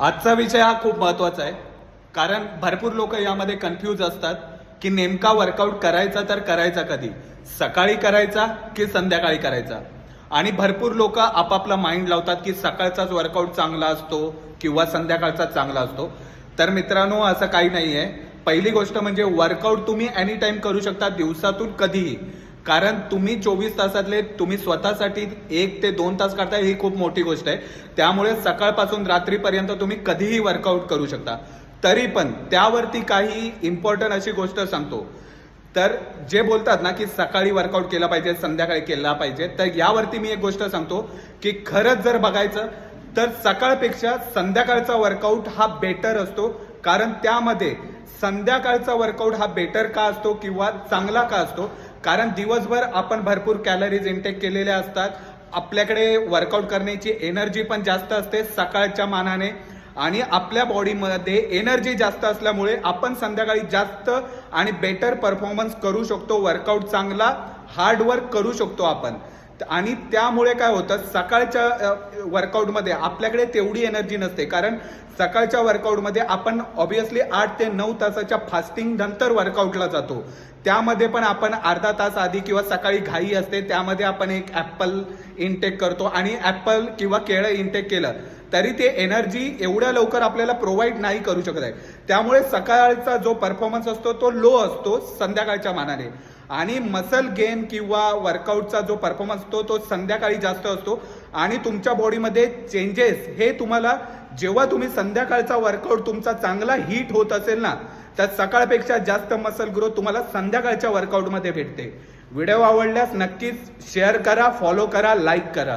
आजचा विषय हा खूप महत्त्वाचा आहे. कारण भरपूर लोक यामध्ये कन्फ्यूज असतात की नेमका वर्कआउट करायचा तर करायचा कधी? सकाळी करायचा की संध्याकाळी करायचा? आणि भरपूर लोक आपापला माइंड लावतात की सकाळचाच वर्कआउट चांगला असतो किंवा संध्याकाळचा चांगला असतो. तर मित्रांनो असं काही नाही आहे पहिली गोष्ट म्हणजे वर्कआउट तुम्ही एनी टाईम करू शकता दिवसातून कधीही. कारण तुम्ही चोवीस तासातले तुम्ही स्वतःसाठी एक ते दोन तास करताय ही खूप मोठी गोष्ट आहे. त्यामुळे सकाळपासून रात्रीपर्यंत तुम्ही कधीही वर्कआउट करू शकता. तरी पण त्यावरती काही इम्पॉर्टंट अशी गोष्ट सांगतो. तर जे बोलतात ना की सकाळी वर्कआउट केला पाहिजे संध्याकाळी केला पाहिजे तर यावरती मी एक गोष्ट सांगतो की खरंच जर बघायचं तर सकाळपेक्षा संध्याकाळचा वर्कआउट हा बेटर असतो. कारण त्यामध्ये संध्याकाळचा वर्कआउट हा बेटर का असतो किंवा चांगला का असतो? कारण दिवसभर आपण भरपूर कॅलरीज इंटेक केलेल्या असतात. आपल्याकडे वर्कआउट करण्याची एनर्जी पण जास्त असते सकाळच्या मानाने. आणि आपल्या बॉडीमध्ये एनर्जी जास्त असल्यामुळे आपण संध्याकाळी जास्त आणि बेटर परफॉर्मन्स करू शकतो. वर्कआउट चांगला हार्ड वर्क करू शकतो आपण. आणि त्यामुळे काय होतं सकाळच्या वर्कआउटमध्ये आपल्याकडे तेवढी एनर्जी नसते. कारण सकाळच्या वर्कआउटमध्ये आपण ऑब्विसली आठ ते नऊ तासाच्या फास्टिंग नंतर वर्कआउटला जातो. त्यामध्ये पण आपण अर्धा तास आधी किंवा सकाळी घाई असते त्यामध्ये आपण एक ॲपल इनटेक करतो आणि ॲपल किंवा केळं इनटेक केलं तरी ते एनर्जी एवढ्या लवकर आपल्याला प्रोव्हाइड नाही करू शकत आहे. त्यामुळे सकाळचा जो परफॉर्मन्स असतो तो लो असतो संध्याकाळच्या मानाने. आणि मसल गेन किंवा वर्कआउटचा जो परफॉर्मन्स असतो तो संध्याकाळी जास्त असतो. आणि तुमच्या बॉडीमध्ये चेंजेस हे तुम्हाला जेव्हा तुम्ही संध्याकाळचा वर्कआउट तुमचा चांगला हिट होत असेल ना तर सकाळपेक्षा जास्त मसल ग्रोथ तुम्हाला संध्याकाळच्या वर्कआउटमध्ये भेटते. व्हिडिओ आवडल्यास नक्कीच शेअर करा फॉलो करा लाईक करा.